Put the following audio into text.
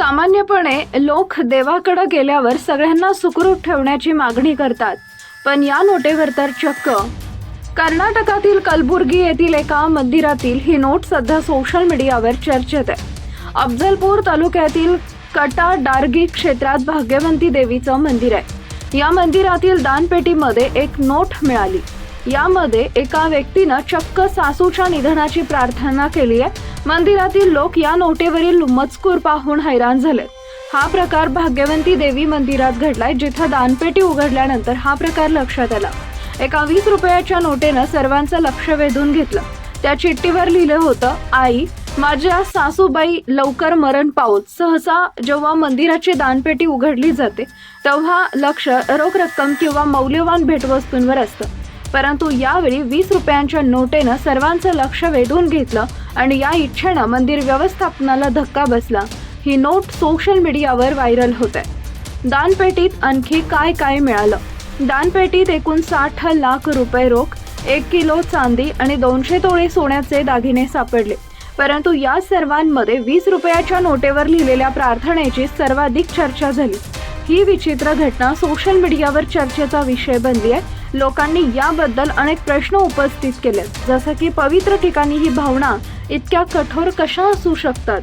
सामान्यपणे लोक देवाकडे गेल्यावर सगळ्यांना सुखरूप ठेवण्याची मागणी करतात. पण या नोटेवर तर चक्क. कर्नाटकातील कलबुर्गी येथील एका मंदिरातील ही नोट सध्या सोशल मीडियावर चर्चेत आहे. अफजलपूर तालुक्यातील कटा डारगी क्षेत्रात भाग्यवंती देवीचं मंदिर आहे. या मंदिरातील दानपेटीमध्ये एक नोट मिळाली. यामध्ये एका व्यक्तीनं चक्क सासूच्या निधनाची प्रार्थना केली आहे. मंदिरातील लोक या नोटेवरील मजकूर पाहून हैराण झाले. हा प्रकार भाग्यवंती देवी मंदिरात घडलाय जिथं दानपेटी उघडल्यानंतर हा प्रकार लक्षात आला. एका वीस रुपयाच्या नोटेनं सर्वांचं लक्ष वेधून घेतलं. त्या चिठ्ठीवर लिहिलं होतं आई माझ्या सासूबाई लवकर मरण पावत. सहसा जेव्हा मंदिराची दानपेटी उघडली जाते तेव्हा लक्ष रोख रक्कम किंवा मौल्यवान भेटवस्तूंवर असतं. परंतु यावेळी वीस रुपयांच्या नोटेनं सर्वांचं लक्ष वेधून घेतलं आणि या इच्छेनं मंदिर व्यवस्थापनाला धक्का बसला. ही नोट सोशल मीडियावर व्हायरल होत. आहे दानपेटीत आणखी काय काय मिळालं? दानपेटीत एकूण साठ लाख रुपये रोख एक किलो चांदी आणि दोनशे तोळे सोन्याचे दागिने सापडले. परंतु या सर्वांमध्ये वीस रुपयाच्या नोटेवर लिहिलेल्या प्रार्थनेची सर्वाधिक चर्चा झाली. ही विचित्र घटना सोशल मीडियावर चर्चेचा विषय बनली आहे. लोकांनी याबद्दल अनेक प्रश्न उपस्थित केले. जसं की पवित्र ठिकाणी ही भावना इतक्या कठोर कशा असू शकतात?